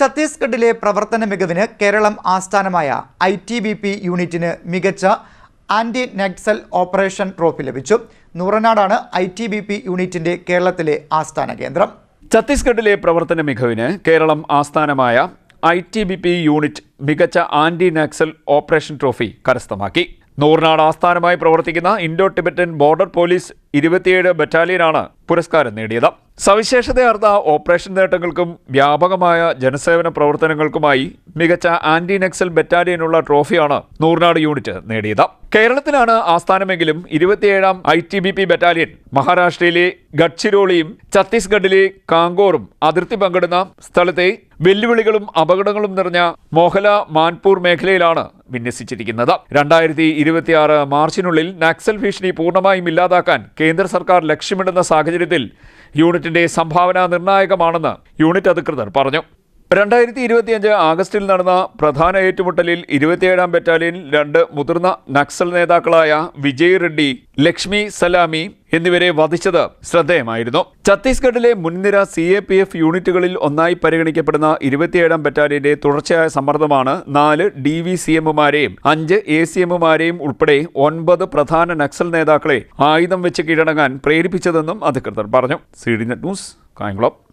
ഛത്തീസ്ഗഡിലെ പ്രവർത്തന മികവിന് കേരളം ആസ്ഥാനമായ ഐ ടി ബി പി യൂണിറ്റിന് മികച്ച ആന്റി നക്സൽ ഓപ്പറേഷൻ ട്രോഫി ലഭിച്ചു. നൂറനാടാണ് ഐ ടി ബി പി യൂണിറ്റിന്റെ കേരളത്തിലെ ആസ്ഥാന കേന്ദ്രം. ഛത്തീസ്ഗഡിലെ പ്രവർത്തന മികവിന് കേരളം ആസ്ഥാനമായ I T B P unit മികച്ച ആന്റി നക്സൽ ഓപ്പറേഷൻ ട്രോഫി കരസ്ഥമാക്കി. നൂറിനാട് ആസ്ഥാനമായി പ്രവർത്തിക്കുന്ന ഇൻഡോ ടിബറ്റൻ ബോർഡർ പോലീസ് ഇരുപത്തിയേഴ് ബറ്റാലിയനാണ് പുരസ്കാരം നേടിയത്. സവിശേഷതയാർന്ന ഓപ്പറേഷൻ നേട്ടങ്ങൾക്കും വ്യാപകമായ ജനസേവന പ്രവർത്തനങ്ങൾക്കുമായി മികച്ച ആന്റി നക്സൽ ബറ്റാലിയനുള്ള ട്രോഫിയാണ് നൂറിനാട് യൂണിറ്റ് നേടിയത്. കേരളത്തിലാണ് ആസ്ഥാനമെങ്കിലും ഇരുപത്തിയേഴാം I T B P battalion മഹാരാഷ്ട്രയിലെ ഗഡ്ചിരോളിയും ഛത്തീസ്ഗഡിലെ കാങ്കോറും അതിർത്തി പങ്കിടുന്ന സ്ഥലത്തെ വെല്ലുവിളികളും അപകടങ്ങളും നിറഞ്ഞ മോഹല മാൻപൂർ മേഖലയിലാണ് വിന്യസിച്ചിരിക്കുന്നത്. രണ്ടായിരത്തി ഇരുപത്തിയാറ് മാർച്ചിനുള്ളിൽ നക്സൽ ഭീഷണി പൂർണമായും ഇല്ലാതാക്കാൻ കേന്ദ്ര സർക്കാർ ലക്ഷ്യമിടുന്ന സാഹചര്യത്തിൽ യൂണിറ്റിന്റെ സംഭാവന നിർണായകമാണെന്ന് യൂണിറ്റ് അധികൃതർ പറഞ്ഞു. രണ്ടായിരത്തി ഇരുപത്തിയഞ്ച് ആഗസ്റ്റിൽ നടന്ന പ്രധാന ഏറ്റുമുട്ടലിൽ ഇരുപത്തിയേഴാം ബറ്റാലിയൻ രണ്ട് മുതിർന്ന നക്സൽ നേതാക്കളായ വിജയ് റെഡ്ഡി ലക്ഷ്മി സലാമി എന്നിവരെ വധിച്ചത് ശ്രദ്ധേയമായിരുന്നു. ഛത്തീസ്ഗഡിലെ മുൻനിര സി എ പി എഫ് യൂണിറ്റുകളിൽ ഒന്നായി പരിഗണിക്കപ്പെടുന്ന ഇരുപത്തിയേഴാം ബറ്റാലിയന്റെ തുടർച്ചയായ സമ്മർദ്ദമാണ് നാല് ഡി വി സി എമ്മുമാരെയും അഞ്ച് എ സി എമ്മുമാരെയും ഉൾപ്പെടെ ഒൻപത് പ്രധാന നക്സൽ നേതാക്കളെ ആയുധം വെച്ച് കീഴടങ്ങാൻ പ്രേരിപ്പിച്ചതെന്നും അധികൃതർ പറഞ്ഞു. C D net news Kayamkulam.